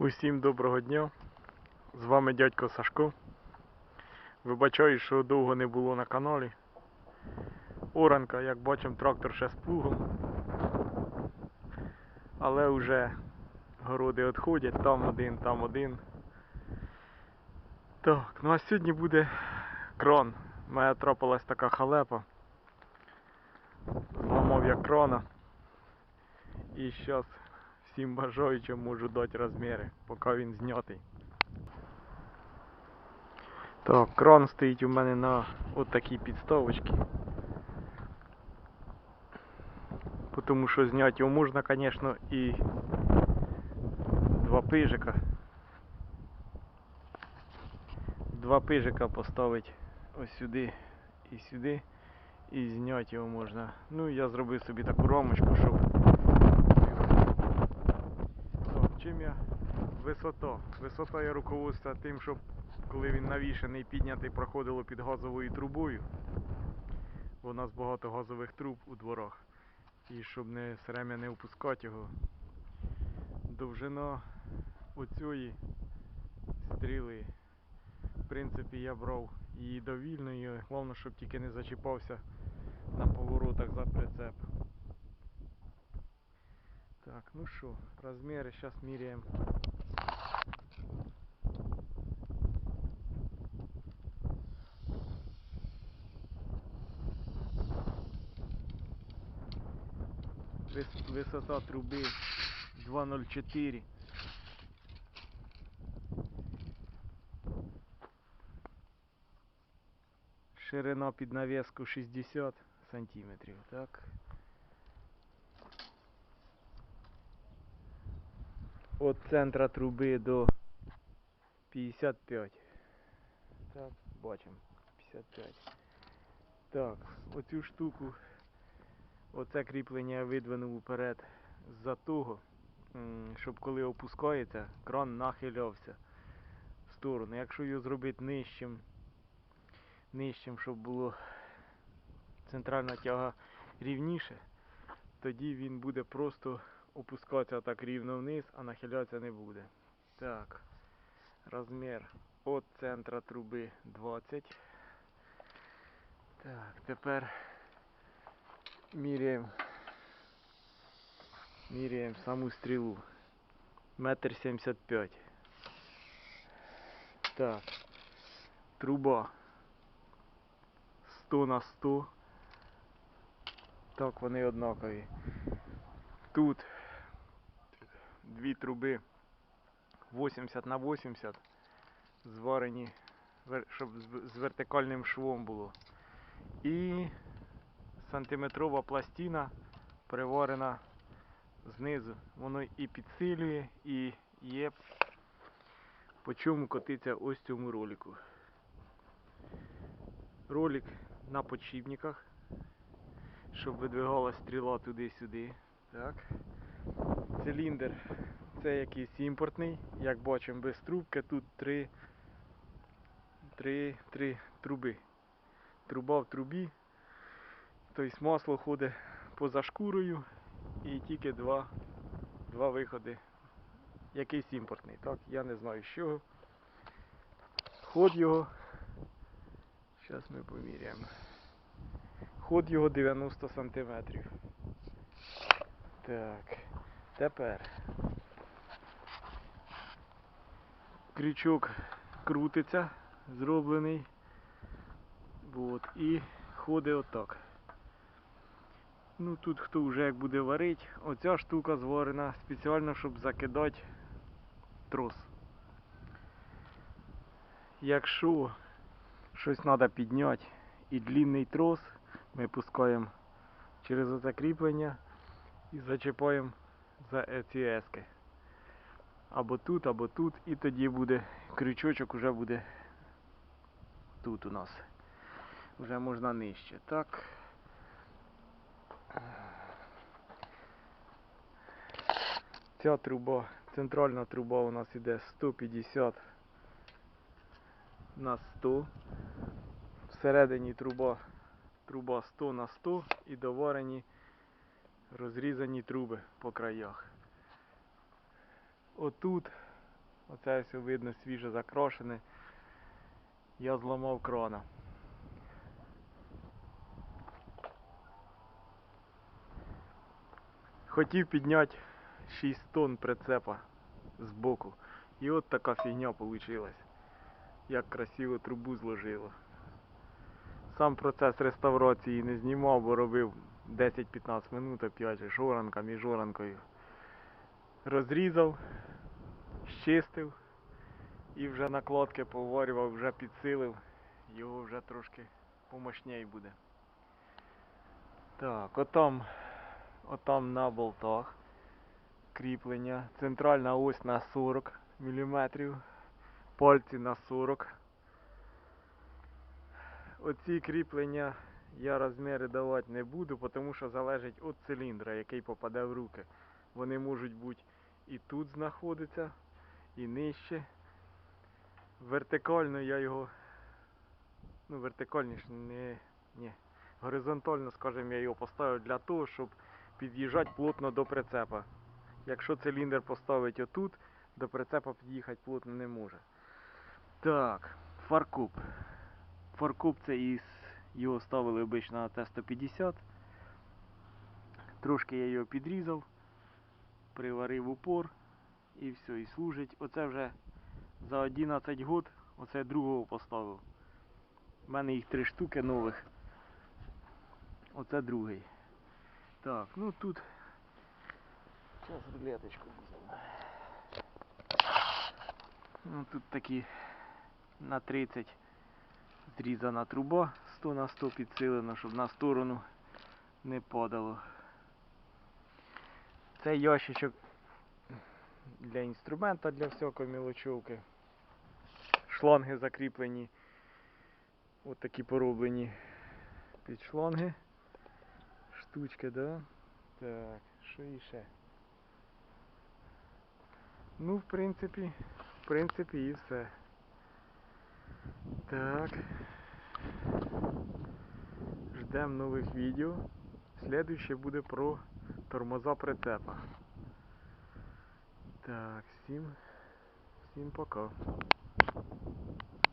Усім доброго дня. З вами дядько Сашко. Вибачаю, що довго не було на каналі. Оранка, як бачимо, трактор ще з плугом. Але вже городи відходять, там один, там один. Так, ну а сьогодні буде кран. У мене трапилась така халепа. Зламав я крана. І зараз всім бажаючим можу дати розміри, поки він знятий. Так, кран стоїть у мене на от такій підставочці. Тому що зняти його можна, звісно, і два пижика. Два пижика поставити ось сюди і сюди. І зняти його можна. Ну, я зробив собі таку рамочку, щоб чим я висота. Висота я руководствуюся тим, щоб коли він навішаний, піднятий, проходило під газовою трубою. Бо у нас багато газових труб у дворах. І щоб не все время не опускати його. Довжина оцієї стріли. В принципі, я брав її довільною. Головне, щоб тільки не зачіпався на поворотах за прицеп. Так, ну що, розміри зараз міряємо. Вис- Висота труби 2,04. Ширина під навіску 60 сантиметрів, так. От центра труби до 55. Так, бачимо. 55. Так, оцю штуку, оце кріплення я видвинув уперед з-за того, щоб коли опускається, кран нахилявся в сторону. Якщо його зробити нижчим, нижчим, щоб було центральна тяга рівніше, тоді він буде просто опускатися так рівно вниз, а нахилятися не буде. Так, розмір від центра труби 20. Так, тепер міряємо. Міряємо саму стрілу. Метр сімдесят п'ять. Так. Труба 100 на 100. Так, вони однакові. Тут дві труби 80 на 80 зварені, щоб з- вертикальним швом було. І сантиметрова пластина приварена знизу. Воно і підсилює, і є по чому котиться ось цьому ролику. Ролик на подшипниках, щоб видвигалась стріла туди-сюди. Так. Циліндр це якийсь імпортний, як бачимо, без трубки. Тут три, три, три труби. Труба в трубі. Тобто масло ходить поза шкурою і тільки два, два виходи. Якийсь імпортний. Так, я не знаю з чого. Ход його. Зараз ми поміряємо. Ход його 90 сантиметрів. Так. Тепер. Крючок крутиться, зроблений. Вот. І ходить отак. Ну тут хто вже як буде варити, оця штука зварена спеціально, щоб закидати трос. Якщо щось треба підняти і длинний трос, ми пускаємо через оце кріплення і зачіпаємо за ці ески. Або тут, або тут, і тоді буде крючочок уже буде тут у нас. Вже можна нижче. Так. Ця труба, центральна труба у нас іде 150 на 100. Всередині труба, труба 100 на 100 і доварені розрізані труби по краях. Отут Оце все видно свіже закрошене. Я зламав крана. Хотів підняти 6 тонн прицепа збоку. І от така фігня вийшла. Як красиво трубу зложило. Сам процес реставрації не знімав, бо робив 10-15 минут опять же, жоранка між жоранкою. Розрізав, щистив і вже накладки поварював, вже підсилив. Його вже трошки помощней буде. Так, отам, отам на болтах кріплення. Центральна ось на 40 мм, пальці на 40 Оці кріплення я розміри давати не буду, тому що залежить від циліндра, який попаде в руки. Вони можуть бути і тут знаходиться, і нижче. Вертикально я його. Ну, вертикальніше не. Ні. Горизонтально, скажімо, я його поставив для того, щоб під'їжджати плотно до прицепа. Якщо циліндр поставить отут, до прицепа під'їхати плотно не може. Так, фаркоп. Фаркоп це із його ставили обично на Т-150. Трошки я його підрізав, приварив упор і все, і служить. Оце вже за 11 год, оце другого поставив. У мене їх три штуки нових. Оце другий. Так, ну тут. Зараз рулеточку візьмемо. Ну тут такі на 30 зрізана труба 100 на 100 підсилена, щоб на сторону не падало. Це ящичок для інструмента для всякої мілочовки. Шланги закріплені. От такі пороблені під шланги. Штучки, да? Так, що іще? Ну, в принципі, в принципі і все. Так. Ждемо нових відео. Следующее буде про тормоза прицепа. Так, всім, всім пока.